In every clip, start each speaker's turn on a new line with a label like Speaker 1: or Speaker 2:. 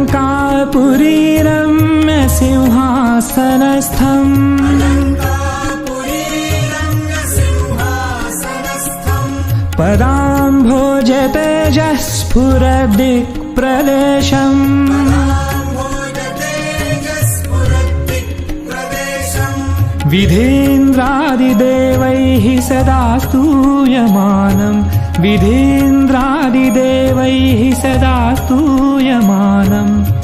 Speaker 1: अलङ्कारपुरीरम्य सिंहासनस्थम्। पदाम्भोजतेजः स्फुरदिक्प्रदेशम् विधीन्द्रादिदेवैः सदा स्तूयमानं विधीन्द्रादिदेवैः सदा स्तूयमानं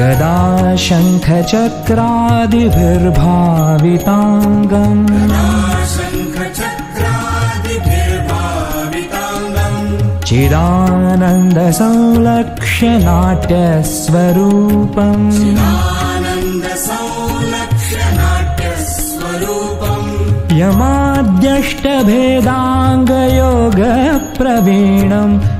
Speaker 1: गदाशङ्खचक्रादिभिर्भाविताङ्गम्। चिदानन्दसंलक्ष्यनाट्यस्वरूपम्। यमाद्यष्टभेदाङ्गयोगप्रवीणम्।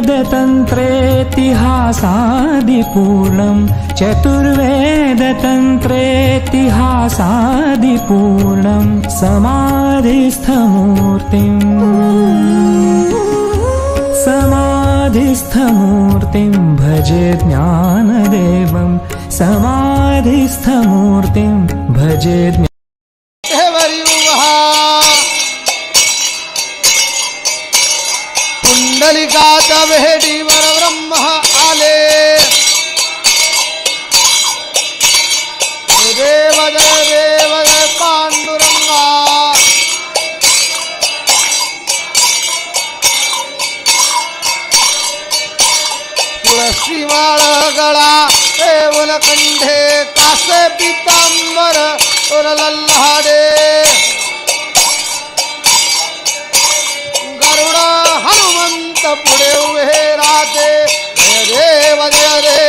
Speaker 1: चतुर्वेदतन्त्रेतिहासादिपूर्णम् चतुर्वेदतन्त्रेतिहासादिपूर्णम् समाधिस्थमूर्तिम् समाधिस्थमूर्तिं भजे ज्ञानदेवं समाधिस्थमूर्तिं भजे
Speaker 2: तुळशी माळ गळा देऊन कंठे कासे पितांबर लल्हाडे गरुड हनुमंत पुढे उभे राहते. जय देव जय देव. जय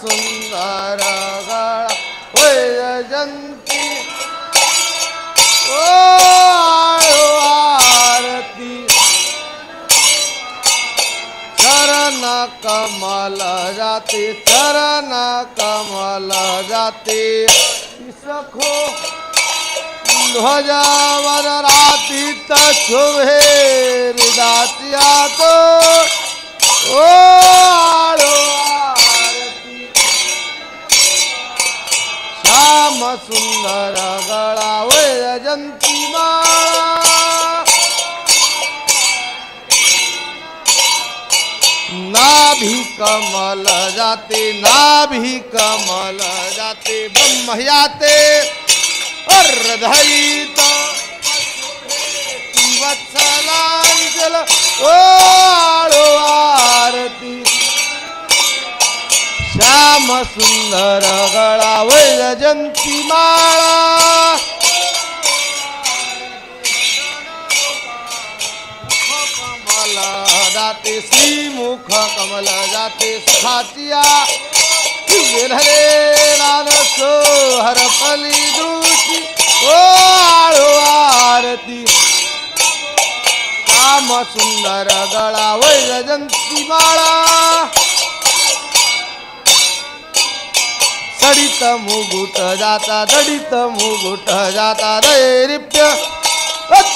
Speaker 2: सुंदर गळा. वैजयंती ओ आरती. चरण कमल जाते चरण कमल जाते. सखो ध्वजावर राती शुभे हृदात्या तो ओ सुंदर गळा वैजंती माळा. नाभी कमल जाते नाभी कमल जाते ब्रह्म जाते अर्धयित वत्सलांचल ओ! सुंदर गळा वैजंती माळा. जाते श्रीमुख कमल जाते खातिया हरे नानस हर पली दृष्टी. ओ आळो आरती. काम सुंदर गळा वैजंती माळा. दडित मुगुट जाता दडित मुगुट जाता दैरिप्य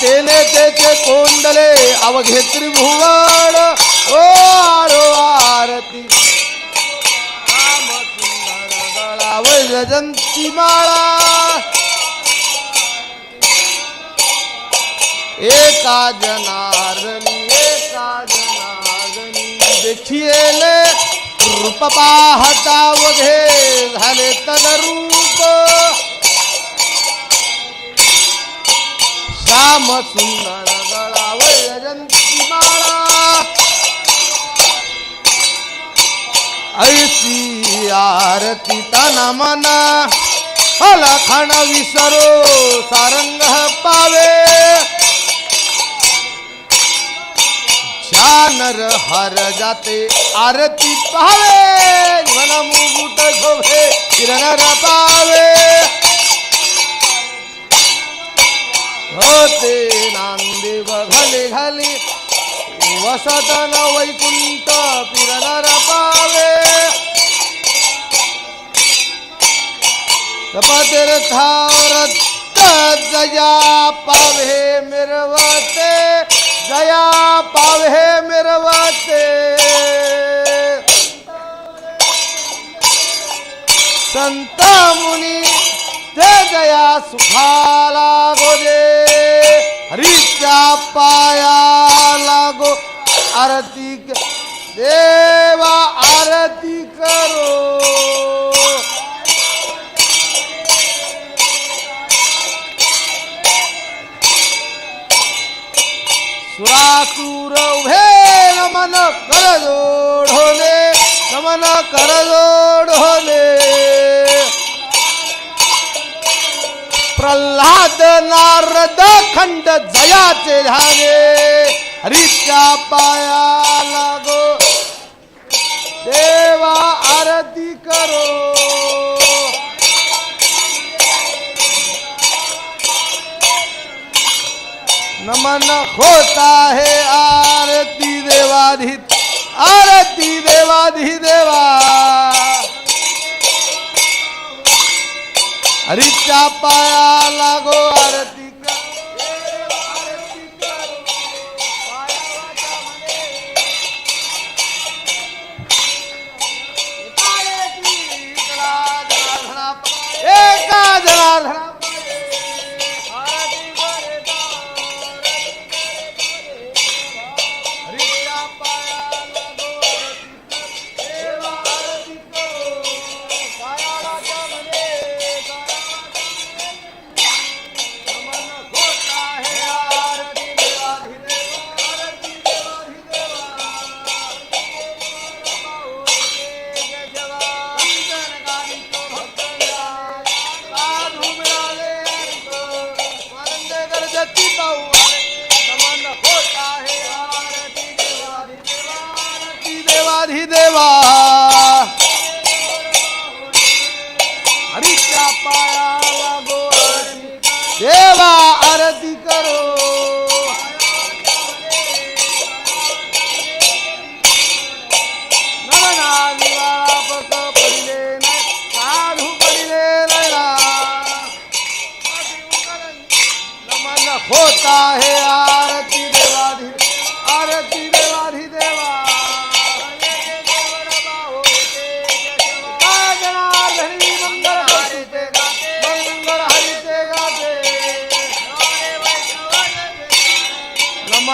Speaker 2: तेने त्याचे कोंडले अवघे त्रिभुवन. ओ आरो आरती. वैजयंती माळा. एका जनार्दनी एका जनार्दनी. देखिएले रूप पाहता वघे झाले तदरूप श्याम सुंदर गळा वैजंती माळा. ऐसी आरती तना मना. हलखण विसरो सारंग पावे. शानर हर जाते आरती पावे मन मुकुट शोभे किरण पावे। होते नांदेव घाले घाले वसतन वैकुंठ पिरनर पावे। तपतीर्थावर जया पावे मिरवते। जया पावे मिरवते संत मुनी ते जया सुखाला गोदे हरीच्या पाया लागो आरती देवा आरती करो। सुरासूर उभे नमन कर जोडोले नमन कर जोडोले प्रल्हाद नारद खंड जयाचे झाले हरीच्या पाया लागो देवा आरती करो. नमन होता है आरती देवाधि आरती देवाधि देवा। हरिचा पाया लागो आरती। करो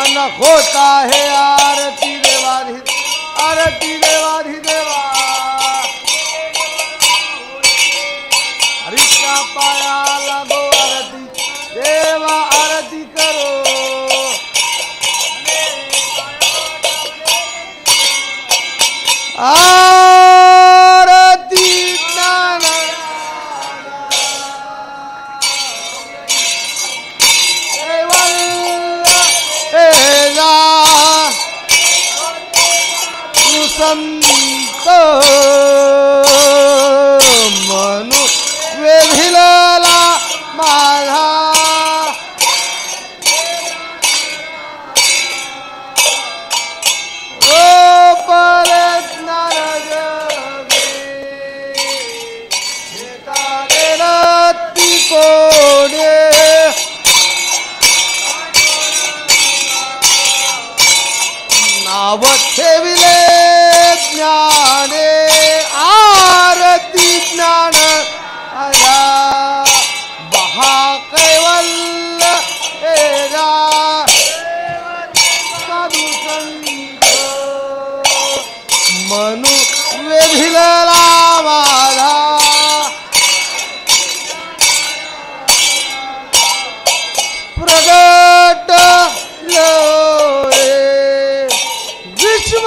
Speaker 2: मन होता है आरती देवाधी आरती देवाधी देवा संत मनु वेधिलला माझा. ओ नाव ठेविले. ज्ञाने आरती ज्ञान आया. बहा कैवल्य एरा साधू संत मनु वेधिलला माझा प्रगट लो विश्व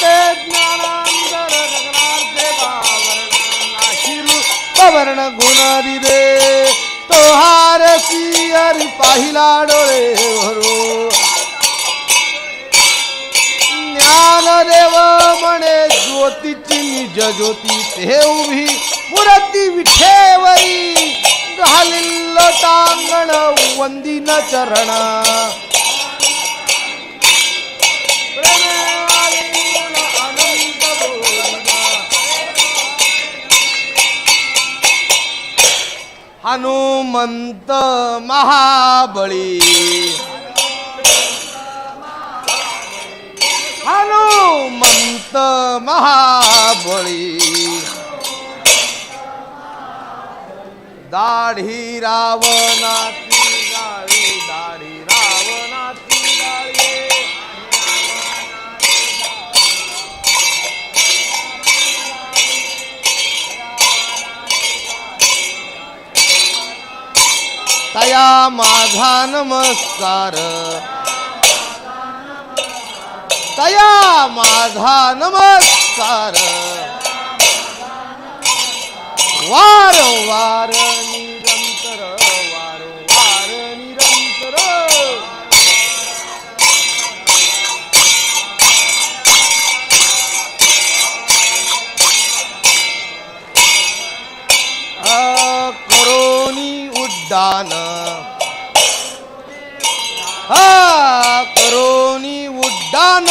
Speaker 2: ते ज्ञानांतर जगनार्थे बावरणाशिरू पवर्ण गुण दिदे तो हारसी हरी पाहिला डोळे भरू ज्ञानदेव म्हणे ज्योतीची निज ज्योती ते उभी मूर्ती विठेवरी. घालिल्ल टांगण वंदिन चरणा. हनुमंत महाबळी। हनुमंत महाबळी। दाढी रावणाची माया माझा नमस्कार. तया माझा नमस्कार. वारंवार निरंतर वारंवार निरंतर. करोनी उड्डाण. हा करोनी उड्डाण.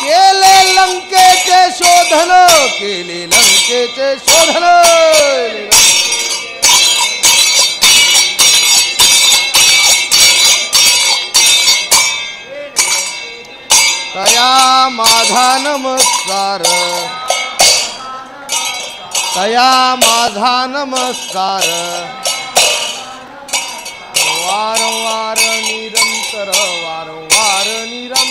Speaker 2: केले लंकेचे शोधन केले लंकेचे शोधन. तया माझा नमस्कार. तया माझा नमस्कार. वारंवार निरंतर वारंवार निरंतर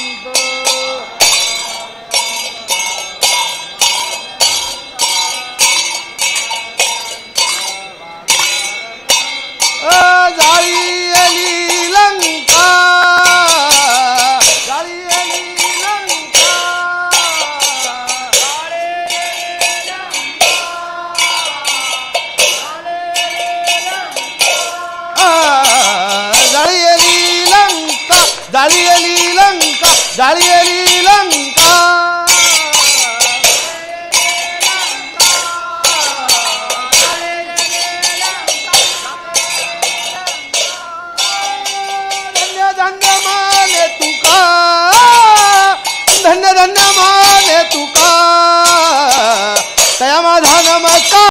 Speaker 2: Gabriel y